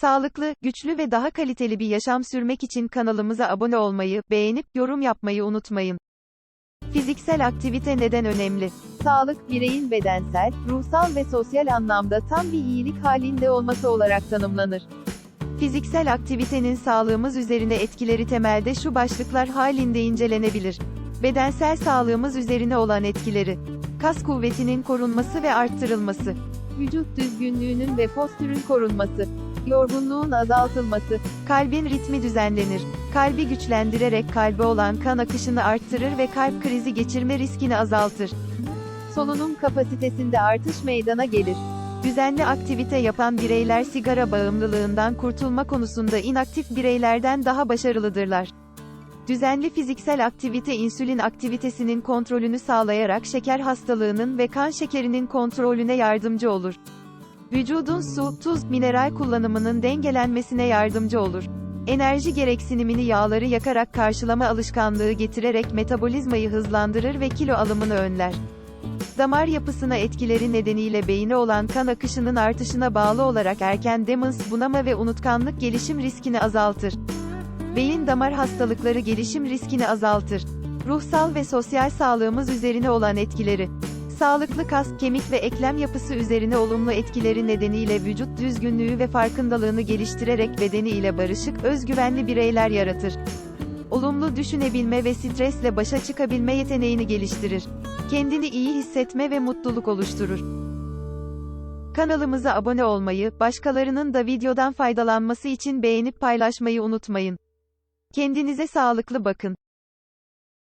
Sağlıklı, güçlü ve daha kaliteli bir yaşam sürmek için kanalımıza abone olmayı, beğenip yorum yapmayı unutmayın. Fiziksel aktivite neden önemli? Sağlık, bireyin bedensel, ruhsal ve sosyal anlamda tam bir iyilik halinde olması olarak tanımlanır. Fiziksel aktivitenin sağlığımız üzerine etkileri temelde şu başlıklar halinde incelenebilir. Bedensel sağlığımız üzerine olan etkileri. Kas kuvvetinin korunması ve arttırılması. Vücut düzgünlüğünün ve postürün korunması. Yorgunluğun azaltılması. Kalbin ritmi düzenlenir. Kalbi güçlendirerek kalbe olan kan akışını arttırır ve kalp krizi geçirme riskini azaltır. Solunum kapasitesinde artış meydana gelir. Düzenli aktivite yapan bireyler sigara bağımlılığından kurtulma konusunda inaktif bireylerden daha başarılıdırlar. Düzenli fiziksel aktivite insülin aktivitesinin kontrolünü sağlayarak şeker hastalığının ve kan şekerinin kontrolüne yardımcı olur. Vücudun su, tuz, mineral kullanımının dengelenmesine yardımcı olur. Enerji gereksinimini yağları yakarak karşılama alışkanlığı getirerek metabolizmayı hızlandırır ve kilo alımını önler. Damar yapısına etkileri nedeniyle beyine olan kan akışının artışına bağlı olarak erken demans, bunama ve unutkanlık gelişim riskini azaltır. Beyin damar hastalıkları gelişim riskini azaltır. Ruhsal ve sosyal sağlığımız üzerine olan etkileri. Sağlıklı kas, kemik ve eklem yapısı üzerine olumlu etkileri nedeniyle vücut düzgünlüğü ve farkındalığını geliştirerek bedeni ile barışık, özgüvenli bireyler yaratır. Olumlu düşünebilme ve stresle başa çıkabilme yeteneğini geliştirir. Kendini iyi hissetme ve mutluluk oluşturur. Kanalımıza abone olmayı, başkalarının da videodan faydalanması için beğenip paylaşmayı unutmayın. Kendinize sağlıklı bakın.